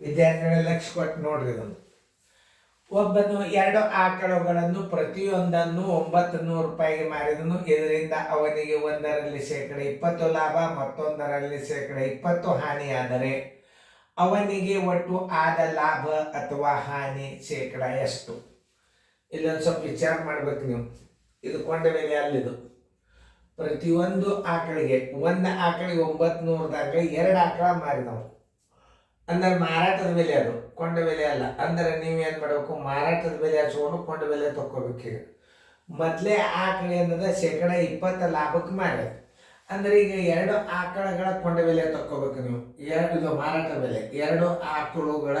ವಿದ್ಯಾರ್ಥಿಗಳ ಲಕ್ಷ ಕೊಟ್ಟು ನೋಡ್ರಿ ಇದನ್ನು. ಒಬ್ಬನು ಎರಡು ಆಕಳುಗಳನ್ನು ಪ್ರತಿಯೊಂದನ್ನು ಒಂಬತ್ತು ನೂರು ರೂಪಾಯಿಗೆ ಮಾರಿದನು. ಇದರಿಂದ ಅವನಿಗೆ ಒಂದರಲ್ಲಿ ಶೇಕಡ ಇಪ್ಪತ್ತು ಲಾಭ, ಮತ್ತೊಂದರಲ್ಲಿ ಶೇಕಡ ಇಪ್ಪತ್ತು ಹಾನಿಯಾದರೆ ಅವನಿಗೆ ಒಟ್ಟು ಆದ ಲಾಭ ಅಥವಾ ಹಾನಿ ಶೇಕಡ ಎಷ್ಟು? ಇಲ್ಲೊಂದು ಸ್ವಲ್ಪ ವಿಚಾರ ಮಾಡ್ಬೇಕು ನೀವು. ಇದು ಕೊಂಡ ಮೇಲೆ ಅಲ್ಲಿದು. ಪ್ರತಿಯೊಂದು ಆಕಳಿಗೆ, ಒಂದು ಆಕಳಿಗೆ ಒಂಬತ್ತು ನೂರದಾಗ ಎರಡು ಆಕಳ ಮಾರಿದವು ಅಂದ್ರೆ ಮಾರಾಟದ ಬೆಲೆ ಅದು, ಕೊಂಡ ಬೆಲೆ ಅಲ್ಲ. ಅಂದ್ರೆ ನೀವು ಏನು ಮಾಡಬೇಕು, ಮಾರಾಟದ ಬೆಲೆ ಹಚ್ಕೊಂಡು ಕೊಂಡ ಬೆಲೆ ತಕ್ಕೋಬೇಕು ಈಗ. ಮೊದಲೇ ಆಕಳ ಏನದ, ಶೇಕಡ ಇಪ್ಪತ್ತು ಲಾಭಕ್ಕೆ ಮಾಡಿ ಅಂದ್ರೆ ಈಗ ಎರಡು ಆಕಳಗಳ ಕೊಂಡ ಬೆಲೆ ತಕ್ಕೋಬೇಕು ನೀವು. ಎರಡು ಮಾರಾಟ ಬೆಲೆ. ಎರಡು ಆಕಳುಗಳ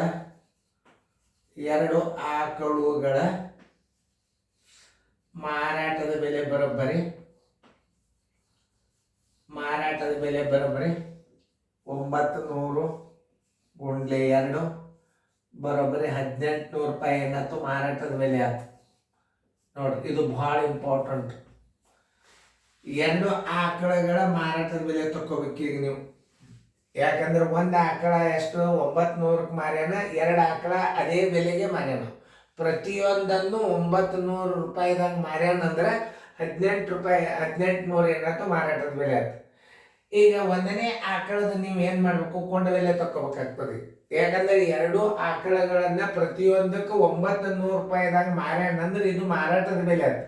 ಎರಡು ಆಕಳುಗಳ ಮಾರಾಟದ ಬೆಲೆ ಬರೋಬ್ಬರಿ. ಮಾರಾಟದ ಬೆಲೆ ಬರೋಬ್ಬರಿ. ಒಂಬತ್ತು ನೂರು. ಗುಂಡ್ಲೆ ಎರಡು, ಬರೋಬ್ಬರಿ ಹದಿನೆಂಟು ನೂರು ರೂಪಾಯಿ ಏನಾಯ್ತು? ಮಾರಾಟದ ಬೆಲೆ ಆಯ್ತು. ನೋಡ್ರಿ, ಇದು ಭಾಳ ಇಂಪಾರ್ಟೆಂಟ್ ಎರಡು ಆಕಳಗಳ ಮಾರಾಟದ ಬೆಲೆ ತಕ್ಕೋಬೇಕು ಈಗ ನೀವು. ಯಾಕಂದ್ರೆ ಒಂದು ಆಕಳ ಎಷ್ಟು? ಒಂಬತ್ತು ನೂರಕ್ಕೆ ಮಾರ್ಯಾನ, ಎರಡು ಆಕಳ ಅದೇ ಬೆಲೆಗೆ ಮಾರ್ಯಾನ. ಪ್ರತಿಯೊಂದನ್ನು ಒಂಬತ್ತು ನೂರು ರೂಪಾಯಿದಾಗ ಮಾರ್ಯಾನಂದ್ರೆ ಹದಿನೆಂಟು ರೂಪಾಯಿ ಹದಿನೆಂಟು ನೂರು ಏನಾಯ್ತು? ಮಾರಾಟದ ಬೆಲೆ ಆಯ್ತು. ಈಗ ಒಂದನೇ ಆಕಳದ ನೀವು ಏನು ಮಾಡಬೇಕು? ಕೊಂಡ ತಕೋಬೇಕಾಗ್ತದೆ ಯಾಕಂದ್ರೆ ಎರಡು ಆಕಳಗಳನ್ನ ಪ್ರತಿಯೊಂದಕ್ಕೂ ಒಂಬತ್ತು ನೂರು ರೂಪಾಯಿದಾಗ ಮಾರ್ಯಾನ ಅಂದ್ರೆ ಇದು ಮಾರಾಟದ ಬೆಲೆ ಅಂತ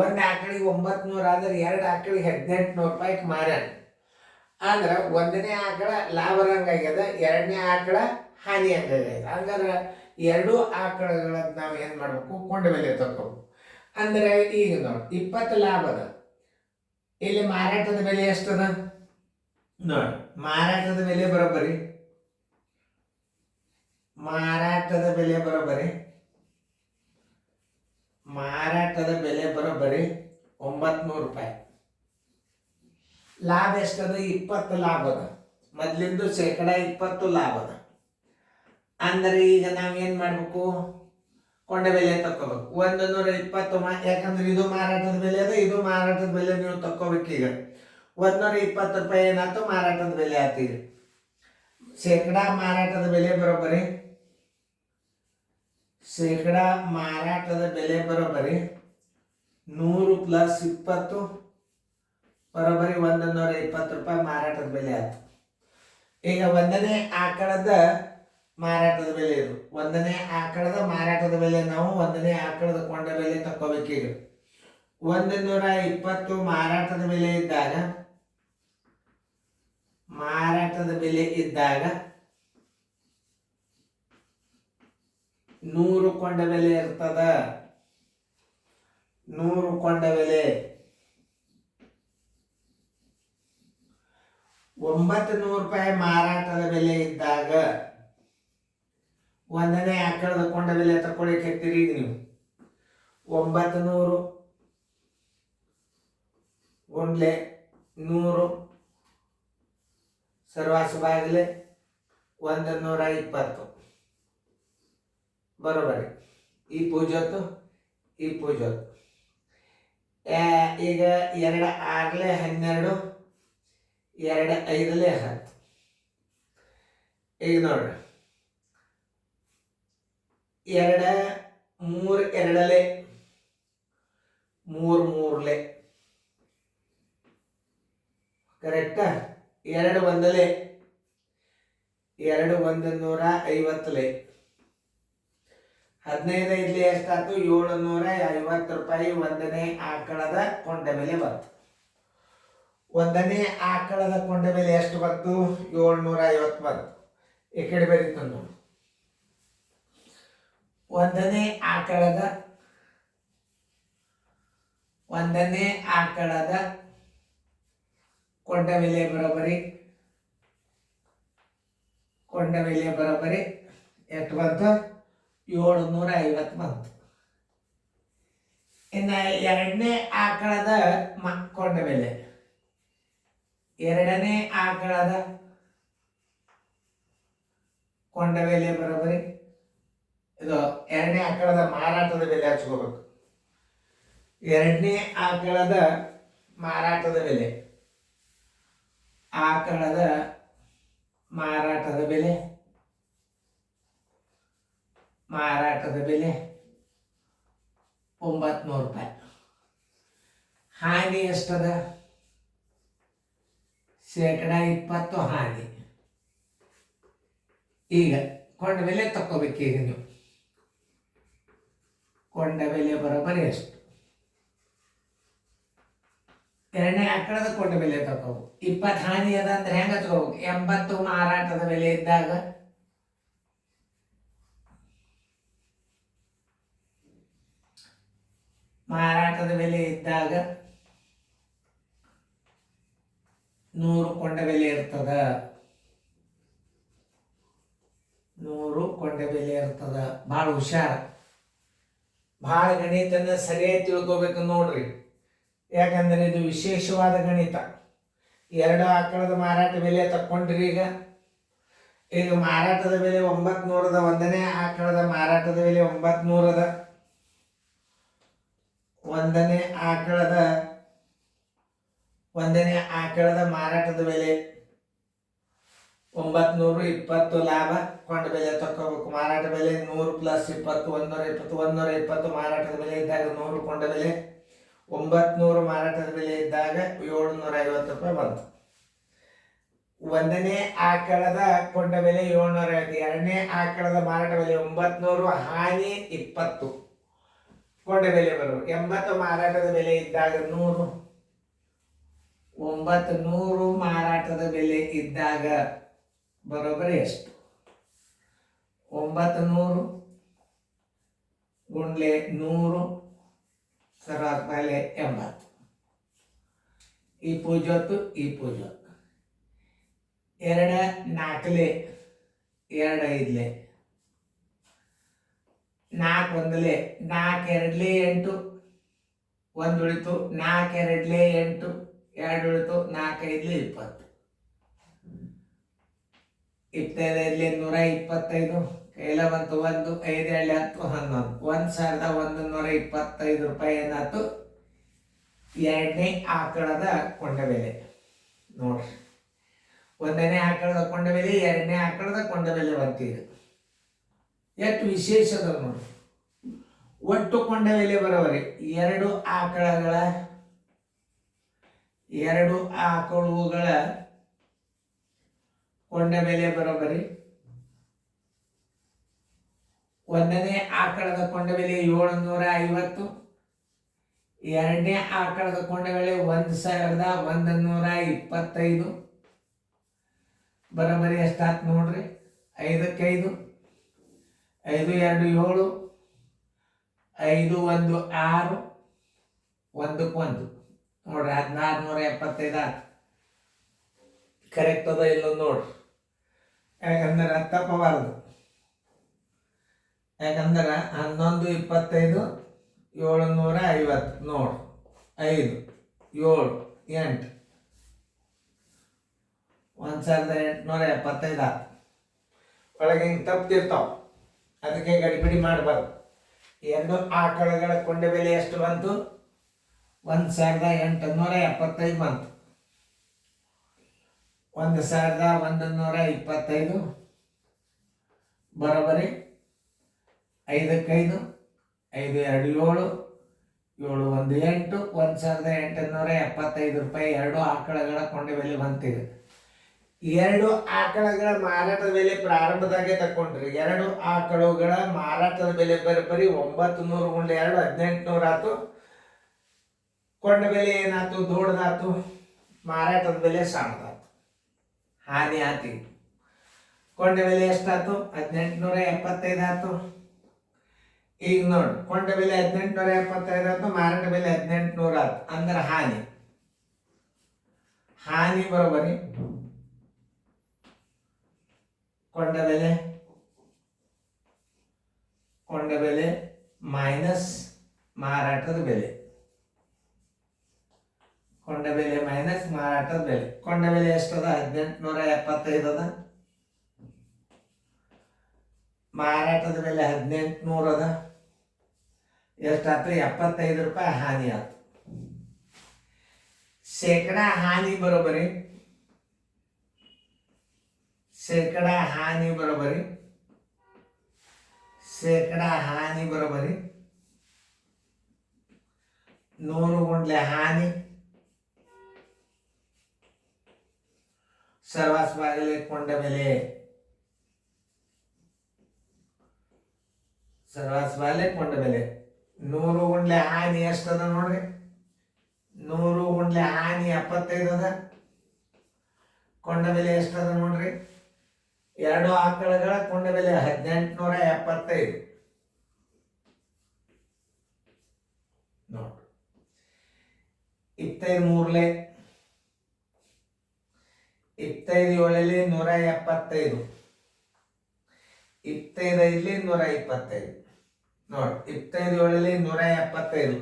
ಒಂದು ಆಕಳಿಗೆ ಒಂಬತ್ತು ನೂರು ಆದ್ರೆ ಎರಡು ಆಕಳಿಗೆ ಹದಿನೆಂಟು ನೂರು ರೂಪಾಯಿಗೆ ಮಾರ್ಯಾನ ಆದ್ರೆ ಒಂದನೇ ಆಕಳ ಲಾಭರಂಗಾಗ್ಯದ, ಎರಡನೇ ಆಕಳ ಹಾನಿ ಹಂಗಾಗ್ಯದ ಹಂಗಾದ್ರೆ ಎರಡು ಆಕಳಗಳನ್ನ ನಾವು ಏನು ಮಾಡಬೇಕು? ಕೊಂಡ ಬೆಲೆ ತಗೋಬೇಕು ಅಂದ್ರೆ ಈಗ ನೋಡಿ, ಇಪ್ಪತ್ತು ಲಾಭದ. ಇಲ್ಲಿ ಮಾರಾಟದ ಬೆಲೆ ಎಷ್ಟದ? ನೋಡಿ ಮಾರಾಟದ ಬೆಲೆ ಬರೋಬ್ಬರಿ. ಮಾರಾಟದ ಬೆಲೆ ಬರೋಬ್ಬರಿ. ಮಾರಾಟದ ಬೆಲೆ ಬರೋಬ್ಬರಿ ಒಂಬತ್ನೂರು ರೂಪಾಯಿ. ಲಾಭ ಎಷ್ಟದ? ಇಪ್ಪತ್ತು ಲಾಭ ಅದ. ಮೊದ್ಲಿಂದು ಶೇಕಡ ಇಪ್ಪತ್ತು ಲಾಭ ಅದ. ಅಂದ್ರೆ ಈಗ ನಾವೇನು ಮಾಡಬೇಕು? ಕೊಂಡ ಬೆಲೆ ತಕ್ಕೋಬೇಕು. ಒಂದು ನೂರ ಇಪ್ಪತ್ತು ಯಾಕಂದ್ರೆ ಇದು ಮಾರಾಟದ ಬೆಲೆ ಅದ, ಇದು ಮಾರಾಟದ ಬೆಲೆ ನೀವು ತಕ್ಕೋಬೇಕು ಒಂದೂರ ಇಪ್ಪತ್ತು ರೂಪಾಯಿ ಏನಾಯ್ತು? ಮಾರಾಟದ ಬೆಲೆ ಆಗ್ತೀರಿ ಶೇಕಡ ಮಾರಾಟದ ಬೆಲೆ ಬರೋಬ್ಬರಿ. ಶೇಕಡ ಮಾರಾಟದ ಬೆಲೆ ಬರೋಬ್ಬರಿ ನೂರು ಪ್ಲಸ್ ಇಪ್ಪತ್ತು ಬರೋಬ್ಬರಿ ಒಂದು ನೂರ ಇಪ್ಪತ್ತು ರೂಪಾಯಿ ಮಾರಾಟದ ಬೆಲೆ ಆಯ್ತು. ಈಗ ಒಂದನೇ ಆಕಳದ ಮಾರಾಟದ ಬೆಲೆ ಇದು. ಒಂದನೇ ಆಕಳದ ಮಾರಾಟದ ಬೆಲೆ ನಾವು ಒಂದನೇ ಆಕಳದ ಕೊಂಡ ಬೆಲೆ ತಕ್ಕೋಬೇಕೀಗ. ಒಂದು ನೂರ ಇಪ್ಪತ್ತು ಮಾರಾಟದ ಬೆಲೆ ಇದ್ದಾಗ ಮಾರಾಟದ ಬೆಲೆ ಇದ್ದಾಗ ನೂರು ಕೊಂಡ ಬೆಲೆ ಇರ್ತದ. ನೂರು ಕೊಂಡ ಬೆಲೆ ಒಂಬತ್ತು ನೂರು ರೂಪಾಯಿ ಮಾರಾಟದ ಬೆಲೆ ಇದ್ದಾಗ ಒಂದನೇ ಆಕಳದ ಕೊಂಡ ಬೆಲೆ ತಗೊಳ್ಳಿಕ್ಕೆ ಈಗ ನೀವು. ಒಂಬತ್ತು ನೂರು ಗುಂಡ್ಲೆ ನೂರು ಸರ್ವಾಸ ಬಾಗಿಲೆ ಒಂದು ನೂರ ಇಪ್ಪತ್ತು. ಬರೋಬರಿ ಈ ಪೂಜೊತ್ತು ಈ ಪೂಜೊತ್ತು ಈಗ ಎರಡು ಆರ್ಲೆ ಹನ್ನೆರಡು, ಎರಡು ಐದಲೇ ಹತ್ತು. ಈಗ ನೋಡ್ರಿ. ಎರಡ ಮೂರು ಎರಡಲೆ, ಮೂರು ಮೂರಲೆ. ಕರೆಕ್ಟಾ ಎರಡು ಒಂದಲೆ. ಎರಡು ಒಂದು ನೂರ ಐವತ್ತಲೆ. ಹದಿನೈದು ಇಲ್ಲಿ ಎಷ್ಟಾಯ್ತು? ಏಳು ನೂರ ಐವತ್ತು ರೂಪಾಯಿ ಒಂದನೇ ಆಕಳದ ಕೊಂಡ ಬೆಲೆ ಬಂತು. ಒಂದನೇ ಆಕಳದ ಕೊಂಡ ಬೆಲೆ ಎಷ್ಟು ಬಂತು? ಏಳ್ನೂರ ಐವತ್ತು ಬಂತು. ಈ ಕಡೆ ಬರೀತು ಒಂದನೇ ಆಕಳದ ಒಂದನೇ ಆಕಳದ ಕೊಂಡ ಬೆಲೆ ಬರೋಬ್ಬರಿ. ಕೊಂಡ ಬೆಲೆ ಬರೋಬ್ಬರಿ. ಎಷ್ಟು ಬಂತು? ಏಳು ನೂರ ಐವತ್ತು ಬಂತು. ಇನ್ನು ಎರಡನೇ ಆಕಳದ ಕೊಂಡ ಬೆಲೆ ಎರಡನೇ ಆಕಳದ ಕೊಂಡ ಬೆಲೆ ಬರೋಬ್ಬರಿ. ಇದು ಎರಡನೇ ಆಕಳದ ಮಾರಾಟದ ಬೆಲೆ ಹಚ್ಕೋಬೇಕು. ಎರಡನೇ ಆಕಳದ ಮಾರಾಟದ ಬೆಲೆ. ಆಕಳದ ಮಾರಾಟದ ಬೆಲೆ ಮಾರಾಟದ ಬೆಲೆ ಒಂಬತ್ನೂರು ರೂಪಾಯಿ. ಹಾನಿ ಎಷ್ಟದ? ಶೇಕಡ ಇಪ್ಪತ್ತು ಹಾನಿ. ಈಗ ಕೊಂಡ ಬೆಲೆ ತಕ್ಕೋಬೇಕೀಗ ನೀವು. ಕೊಂಡ ಬೆಲೆ ಬರೋಬ್ಬರಿ ಎಷ್ಟು ಎರಡನೇ ಆಕಳದ ಕೊಂಡ ಬೆಲೆ ತಗೋಬೇಕು. ಇಪ್ಪತ್ತು ಹಾನಿ ಅದ ಅಂದ್ರೆ ಹೆಂಗ ತಗೋಬೇಕು? ಎಂಬತ್ತು ಮಾರಾಟದ ಬೆಲೆ ಇದ್ದಾಗ? ಮಾರಾಟದ ಬೆಲೆ ಇದ್ದಾಗ ನೂರು ಕೊಂಡ ಬೆಲೆ ಇರ್ತದ. ನೂರು ಕೊಂಡ ಬೆಲೆ ಇರ್ತದ. ಬಹಳ ಹುಷಾರ. ಭಾಳ ಗಣಿತನ ಸರಿಯಾಗಿ ತಿಳ್ಕೊಬೇಕು ನೋಡ್ರಿ. ಯಾಕಂದ್ರೆ ಇದು ವಿಶೇಷವಾದ ಗಣಿತ. ಎರಡು ಆಕಳದ ಮಾರಾಟ ಬೆಲೆ ತಕ್ಕೊಂಡ್ರಿ ಈಗ. ಈಗ ಮಾರಾಟದ ಬೆಲೆ ಒಂಬತ್ತು ನೂರದ ಒಂದನೇ ಆಕಳದ ಮಾರಾಟದ ಬೆಲೆ ಒಂಬತ್ತು ನೂರದ ಒಂದನೇ ಆಕಳದ ಒಂದನೇ ಆಕಳದ ಮಾರಾಟದ ಬೆಲೆ ಒಂಬತ್ನೂರು ಇಪ್ಪತ್ತು ಲಾಭ ಕೊಂಡ ಬೆಲೆ ತಕ್ಕೋಬೇಕು. ಮಾರಾಟ ಬೆಲೆ ನೂರು ಪ್ಲಸ್ ಇಪ್ಪತ್ತು ಒಂದೂರ ಇಪ್ಪತ್ತು ಒಂದೂರ ಇಪ್ಪತ್ತು ಮಾರಾಟದ ಬೆಲೆ ಇದ್ದಾಗ ನೂರು ಕೊಂಡ ಬೆಲೆ ಒಂಬತ್ನೂರು ಮಾರಾಟದ ಬೆಲೆ ಇದ್ದಾಗ ಏಳ್ನೂರ ಐವತ್ತು ರೂಪಾಯಿ ಬಂತು. ಒಂದನೇ ಆಕಳದ ಕೊಂಡ ಬೆಲೆ ಏಳ್ನೂರ ಐವತ್ತು ಎರಡನೇ ಆಕಳದ ಮಾರಾಟ ಬೆಲೆ ಒಂಬತ್ನೂರು ಹಾನಿ ಇಪ್ಪತ್ತು. ಕೊಂಡ ಬೆಲೆ ಬರು, ಎಂಬತ್ತು ಮಾರಾಟದ ಬೆಲೆ ಇದ್ದಾಗ ನೂರು. ಒಂಬತ್ತು ನೂರು ಮಾರಾಟದ ಬೆಲೆ ಇದ್ದಾಗ ಬರೋಬ್ಬರಿ ಎಷ್ಟು? ಒಂಬತ್ತು ನೂರು ಗುಂಡ್ಲೆ ನೂರು ಸರ್ವಾತ್ ಮೇಲೆ ಎಂಬತ್ತು. ಈ ಪೂಜೊತ್ತು ಈ ಪೂಜ. ಎರಡ ನಾಲ್ಕಲೆ, ಎರಡು ಐದಲೆ. ನಾಲ್ಕು ಒಂದಲೆ, ನಾಲ್ಕು ಎರಡಲೆ ಎಂಟು. ಒಂದು ಉಳಿತು, ನಾಲ್ಕು ಎರಡಲೆ ಎಂಟು. ಎರಡು ಉಳಿತು ನಾಲ್ಕೈದಲೆ ಇಪ್ಪತ್ತು. ಇಪ್ಪತ್ತೈದೈದ್ಲೆ ನೂರ ಇಪ್ಪತ್ತೈದು. ಕೈಲ ಬಂತು, ಒಂದು, ಐದು ಎಳೆ ಹತ್ತು, ಹನ್ನೊಂದು. ಒಂದು ಸಾವಿರದ ಒಂದು ನೂರ ಇಪ್ಪತ್ತೈದು ರೂಪಾಯಿ ಏನಾಯ್ತು? ಎರಡನೇ ಆಕಳದ ಕೊಂಡ ಬೆಲೆ. ನೋಡ್ರಿ. ಒಂದನೇ ಆಕಳದ ಕೊಂಡ ಬೆಲೆ, ಎರಡನೇ ಆಕಳದ ಕೊಂಡ ಬೆಲೆ ಬಂತೀಗ ಎಷ್ಟು ವಿಶೇಷ ಅದ ನೋಡ್ರಿ. ಒಟ್ಟು ಕೊಂಡ ಬೆಲೆ ಬರೋವರಿ, ಎರಡು ಆಕಳಗಳ, ಎರಡು ಆಕಳುಗಳ ಕೊಂಡ ಬೆಲೆ ಬರೋಬರಿ. ಒಂದನೇ ಆಕಳದ ಕೊಂಡ ಬೆಲೆ ಏಳುನೂರ ಐವತ್ತು, ಎರಡನೇ ಆಕಳದ ಕೊಂಡ ಬೆಲೆ ಒಂದು ಸಾವಿರದ ಒಂದು ನೂರ ಇಪ್ಪತ್ತೈದು. ಬರೋಬ್ಬರಿ ಎಷ್ಟಾತ್ ನೋಡ್ರಿ? ಐದಕ್ಕೈದು, ಐದು, ಎರಡು, ಏಳು, ಐದು, ಒಂದು, ಆರು ಒಂದಕ್ಕೊಂದು ನೋಡ್ರಿ ಹದಿನಾರು ನೂರ ಎಪ್ಪತ್ತೈದು ಆತು. ಕರೆಕ್ಟ್ ಅದ ಇಲ್ಲ ನೋಡ್ರಿ. ಯಾಕಂದ್ರೆ ತಪ್ಪಬಾರದು ಯಾಕಂದ್ರೆ ಹನ್ನೊಂದು ಇಪ್ಪತ್ತೈದು ಏಳುನೂರ ಐವತ್ತು. ನೋಡು. ಐದು, ಏಳು, ಎಂಟು. ಒಂದು ಸಾವಿರದ ಎಂಟುನೂರ ಎಪ್ಪತ್ತೈದು ಆತು ಒಳಗೆ ಹಿಂಗೆ ತಪ್ಪಿರ್ತಾವ ಅದಕ್ಕೆ ಗಡಿಬಿಡಿ ಮಾಡಬಾರ್ದು. ಎರಡು ಆಕಳಗಳ ಕೊಂಡೆ ಬೆಲೆ ಎಷ್ಟು ಬಂತು? ಒಂದು ಸಾವಿರದ ಎಂಟುನೂರ ಎಪ್ಪತ್ತೈದು ಬಂತು. ಒಂದು ಸಾವಿರದ ಒಂದು ನೂರ ಇಪ್ಪತ್ತೈದು. ಬರೋಬರಿ ಐದಕ್ಕೈದು, ಐದು ಎರಡು ಏಳು ಏಳು ಒಂದು ಎಂಟು ಒಂದು ಸಾವಿರದ ಎಂಟುನೂರ ಎಪ್ಪತ್ತೈದು ರೂಪಾಯಿ ಎರಡು ಆಕಳಗಳ ಕೊಂಡೆ ಬೆಲೆ ಬಂತಿದೆ. ಎರಡು ಆಕಳಗಳ ಮಾರಾಟದ ಬೆಲೆ ಪ್ರಾರಂಭದಾಗೆ ತಕೊಂಡ್ರಿ. ಎರಡು ಆಕಳುಗಳ ಮಾರಾಟದ ಬೆಲೆ ಬರೀ ಒಂಬತ್ತು ನೂರು ಗುಂಡ್ಲೆ ಎರಡು ಹದಿನೆಂಟು ನೂರ ಆತು. ಕೊಂಡ ಬೆಲೆ ಏನಾಯ್ತು ದೊಡ್ಡದಾತು. ಮಾರಾಟದ ಬೆಲೆ ಸಣ್ಣದಾತು. ಹಾನಿ ಆತಿ. ಕೊಂಡ ಬೆಲೆ ಎಷ್ಟಾಯ್ತು ಹದಿನೆಂಟುನೂರ ಎಪ್ಪತ್ತೈದು ಆತು ಈಗ ನೋಡಿ, ಕೊಂಡ ಬೆಲೆ ಹದಿನೆಂಟುನೂರ ಎಪ್ಪತ್ತೈದು ಮಾರಾಟ ಬೆಲೆ ಹದಿನೆಂಟುನೂರ ಆಯ್ತು. ಅಂದ್ರೆ ಹಾನಿ. ಹಾನಿ ಬರೋಬರಿ ಕೊಂಡ ಬೆಲೆ. ಕೊಂಡ ಬೆಲೆ ಮೈನಸ್ ಮಾರಾಟದ ಬೆಲೆ. ಕೊಂಡ ಬೆಲೆ ಮೈನಸ್ ಮಾರಾಟದ ಬೆಲೆ. ಕೊಂಡ ಬೆಲೆ ಎಷ್ಟದ? ಹದಿನೆಂಟುನೂರ ಎಪ್ಪತ್ತೈದು ಅದ. ಮಾರಾಟದ ಬೆಲೆ ಹದಿನೆಂಟುನೂರ ಅದ. ಎಷ್ಟಾಯ್ತು ಎಪ್ಪತ್ತೈದು ರೂಪಾಯಿ ಹಾನಿ ಆಯ್ತು ಶೇಕಡ ಹಾನಿ ಬರೋಬರಿ. ಶೇಕಡ ಹಾನಿ ಬರೋಬರಿ. ಶೇಕಡ ಹಾನಿ ಬರೋಬರಿ. ನೂರು ಗುಂಡ್ಲೆ ಹಾನಿ. ಸರ್ವಾಸ್ ಬಾಗಿಲೆ ಕೊಂಡ ಬೆಲೆ. ಸರ್ವಾಸ್ ಬಾಗಿಲೆ ಕೊಂಡ ಬೆಲೆ. ನೂರು ಗುಂಡ್ಲೆ ಹಾನಿ ಎಷ್ಟದ ನೋಡ್ರಿ? ನೂರು ಗುಂಡ್ಲೆ ಹಾನಿ ಎಪ್ಪತ್ತೈದು ಅದ ಕೊಂಡ ಬೆಲೆ ಎಷ್ಟದ ನೋಡ್ರಿ? ಎರಡು ಆಕಳಗಳ ಕೊಂಡ ಬೆಲೆ ಹದಿನೆಂಟುನೂರ ಎಪ್ಪತ್ತೈದು. ನೋಡ್ರಿ. ಇಪ್ಪತ್ತೈದು ಮೂರ್ಲೆ. ಇಪ್ಪತ್ತೈದು ಏಳಲ್ಲಿ ನೂರ ಎಪ್ಪತ್ತೈದು. ಇಪ್ಪತ್ತೈದು ಐದಲಿ ನೂರ ಇಪ್ಪತ್ತೈದು. ನೋಡಿ ಇಪ್ಪತ್ತೈದು ಏಳಲ್ಲಿ ನೂರ ಎಪ್ಪತ್ತೈದು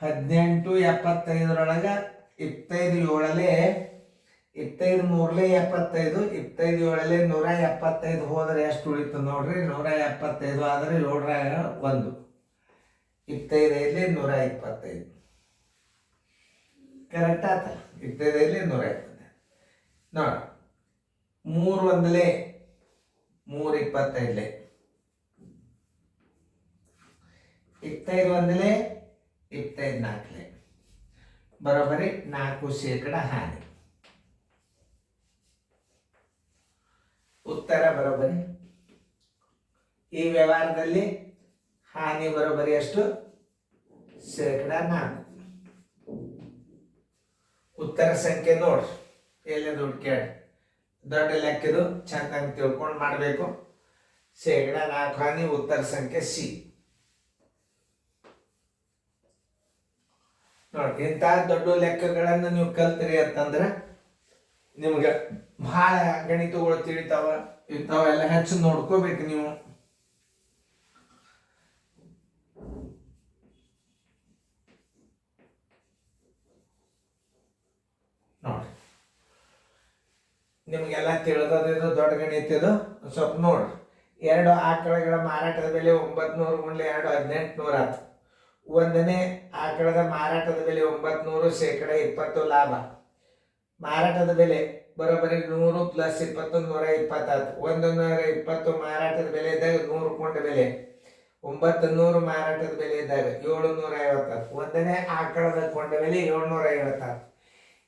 ಹದಿನೆಂಟು ಎಪ್ಪತ್ತೈದರೊಳಗೆ ಇಪ್ಪತ್ತೈದು ಏಳಲೆ ಇಪ್ಪತ್ತೈದು ಮೂರಲೆ ಎಪ್ಪತ್ತೈದು ಇಪ್ಪತ್ತೈದು ಏಳಲೆ ನೂರ ಎಪ್ಪತ್ತೈದು ಹೋದ್ರೆ ಎಷ್ಟು ಉಳಿತು ನೋಡ್ರಿ? ನೂರ ಎಪ್ಪತ್ತೈದು ಆದರೆ ಏಳರ ಒಂದು. ಇಪ್ಪತ್ತೈದೈದಲ್ಲಿ ನೂರ ಇಪ್ಪತ್ತೈದು ಕರೆಕ್ಟ್ ಆತ ಇಪ್ಪತ್ತೈದು ಐದಲಿ ನೂರ ಇಪ್ಪತ್ತೈದು ನೋಡ, ಮೂರು ಒಂದಲೇ ಮೂರು ಇಪ್ಪತ್ತೈದಲೆ ಇಪ್ಪತ್ತೈದು ಒಂದಲೇ ಇಪ್ಪತ್ತೈದು ನಾಲ್ಕಲೆ ಬರೋಬ್ಬರಿ ನಾಲ್ಕು ಶೇಕಡ ಹಾನಿ ಉತ್ತರ ಬರೋಬ್ಬರಿ. ಈ ವ್ಯವಹಾರದಲ್ಲಿ ಹಾನಿ ಬರೋಬ್ಬರಿ ಎಷ್ಟು ಶೇಕಡ ನಾಲ್ಕು. ಉತ್ತರ ಸಂಖ್ಯೆ ನೋಡ್ರಿ ಎಲ್ಲಿ ದುಡ್ಡು ಕೇಳಿ. ದೊಡ್ಡ ಲೆಕ್ಕದು ಚಂದಂಗೆ ತಿಳ್ಕೊಂಡು ಮಾಡಬೇಕು. ಶೇಕಡ ನಾಲ್ಕು ಹಾನಿ, ಉತ್ತರ ಸಂಖ್ಯೆ ಸಿ. ನೋಡಿ ಇಂಥ ದೊಡ್ಡ ಲೆಕ್ಕಗಳನ್ನು ನೀವು ಕಲ್ತ್ರಿ ಅಂತಂದ್ರೆ ನಿಮ್ಗೆ ಭಾಳ ಗಣಿತಗಳು ತಿಳಿತಾವ, ಇಂಥವೆಲ್ಲ ಹೆಚ್ಚು ನೋಡ್ಕೋಬೇಕು ನೀವು. ನೋಡ್ರಿ, ನಿಮ್ಗೆಲ್ಲ ತಿಳಿದದಿದು ದೊಡ್ಡ ಗಣಿತ ಇದು. ಸ್ವಲ್ಪ ನೋಡ್ರಿ, ಎರಡು ಆಕಳಗಳ ಮಾರಾಟದ ಬೆಲೆ ಒಂಬತ್ತು ನೂರು ಗುಂಡ್ಲೆ ಎರಡು ಹದಿನೆಂಟು ನೂರ ಆತು ಒಂದನೇ ಆಕಳದ ಮಾರಾಟದ ಬೆಲೆ ಒಂಬತ್ತು ನೂರು ಶೇಕಡ ಇಪ್ಪತ್ತು ಲಾಭ. ಮಾರಾಟದ ಬೆಲೆ ಬರೋಬ್ಬರಿ ನೂರು ಪ್ಲಸ್ ಇಪ್ಪತ್ತು ನೂರ ಇಪ್ಪತ್ತಾತು. ಒಂದು ನೂರ ಇಪ್ಪತ್ತು ಮಾರಾಟದ ಬೆಲೆ ಇದ್ದಾಗ ನೂರು ಕೊಂಡ ಬೆಲೆ. ಒಂಬತ್ತು ನೂರು ಮಾರಾಟದ ಬೆಲೆ ಇದ್ದಾಗ ಏಳು ನೂರ ಐವತ್ತಾರು ಒಂದನೇ ಆಕಳದ ಕೊಂಡ ಬೆಲೆ ಏಳ್ನೂರ ಐವತ್ತಾರು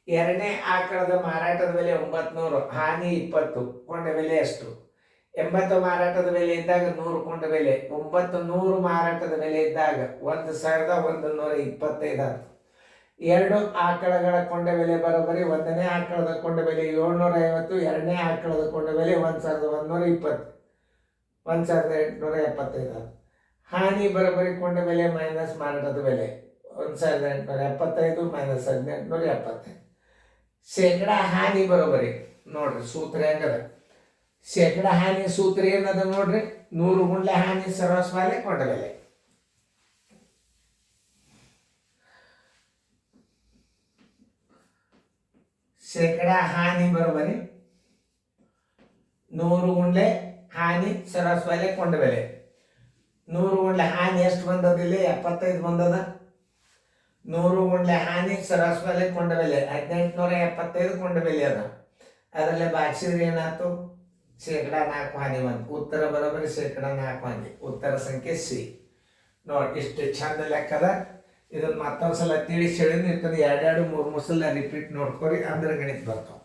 ಎರಡನೇ ಆಕಳದ ಮಾರಾಟದ ಬೆಲೆ ಒಂಬತ್ನೂರು ಹಾನಿ ಇಪ್ಪತ್ತು, ಕೊಂಡ ಬೆಲೆ ಎಷ್ಟು ಎಂಬತ್ತು ಮಾರಾಟದ ಬೆಲೆ ಇದ್ದಾಗ ನೂರು ಕೊಂಡ ಬೆಲೆ, ಒಂಬತ್ತು ನೂರು ಮಾರಾಟದ ಬೆಲೆ ಇದ್ದಾಗ ಒಂದು ಸಾವಿರದ ಒಂದು ನೂರ ಇಪ್ಪತ್ತೈದು ಎರಡು ಆಕಳಗಳ ಕೊಂಡ ಬೆಲೆ ಬರೋಬ್ಬರಿ, ಒಂದನೇ ಆಕಳದ ಕೊಂಡ ಬೆಲೆ ಏಳ್ನೂರ ಐವತ್ತು, ಎರಡನೇ ಆಕಳದ ಕೊಂಡ ಬೆಲೆ ಒಂದು ಸಾವಿರದ ಒಂದುನೂರ ಇಪ್ಪತ್ತು, ಒಂದು ಸಾವಿರದ ಎಂಟುನೂರ ಎಪ್ಪತ್ತೈದು ಹಾನಿ ಬರೋಬ್ಬರಿ ಕೊಂಡ ಬೆಲೆ ಮೈನಸ್ ಮಾರಾಟದ ಬೆಲೆ, ಒಂದು ಸಾವಿರದ ಎಂಟುನೂರ ಎಪ್ಪತ್ತೈದು ಮೈನಸ್ ಹದಿನೆಂಟುನೂರ ಎಪ್ಪತ್ತೈದು. ಶೇಕಡ ಹಾನಿ ಬರೋಬ್ಬರಿ, ನೋಡ್ರಿ ಸೂತ್ರ ಹೆಂಗದ? ಶೇಕಡ ಹಾನಿ ಸೂತ್ರ ಏನದ ನೋಡ್ರಿ? ನೂರು ಗುಂಡ್ಲೆ ಹಾನಿ ಸರ್ವಸ್ವಾಲೆ ಕೊಂಡ ಬೆಲೆ ಶೇಕಡ ಹಾನಿ ಬರಬರಿ. ನೂರು ಗುಂಡ್ಲೆ ಹಾನಿ ಸರ್ವಸ್ ಮೇಲೆ ಕೊಂಡ ಬೆಲೆ ನೂರು ಗುಂಡ್ಲೆ ಹಾನಿ ಎಷ್ಟು ಬಂದದ ಇಲ್ಲಿ? ಎಪ್ಪತ್ತೈದು ಬಂದದ. ನೂರು ಗುಂಡ್ಲೆ ಹಾನಿ ಸರಾಸ್ ಮೇಲೆ ಕೊಂಡ ಬೆಲೆ ಹದಿನೆಂಟುನೂರ ಎಪ್ಪತ್ತೈದು ಕೊಂಡ ಬೆಲೆ ಅದ. ಅದರಲ್ಲಿ ಬಾಕ್ಸಿದ್ರೆ ಏನಾಯ್ತು? ಶೇಕಡ ನಾಲ್ಕು ಹಾನಿ ಒಂದು. ಉತ್ತರ ಬರೋಬ್ಬರಿ ಶೇಕಡ ನಾಲ್ಕು ಹಾನಿ. ಉತ್ತರ ಸಂಖ್ಯೆ ಸಿ. ನೋಡಿ ಇಷ್ಟು ಚಂದ ಲೆಕ್ಕದ ಇದನ್ನು ಮತ್ತೊಂದು ಸಲ ತಿಳಿಸಿ ಹೇಳಿದ್ರೆ ಇರ್ತದೆ. ಎರಡೆರಡು ಮೂರು ಮೂರು ಸಲ ರಿಪೀಟ್ ನೋಡ್ಕೊರಿ, ಅಂದ್ರೆ ಗಣಿತ ಬರ್ತಾವ.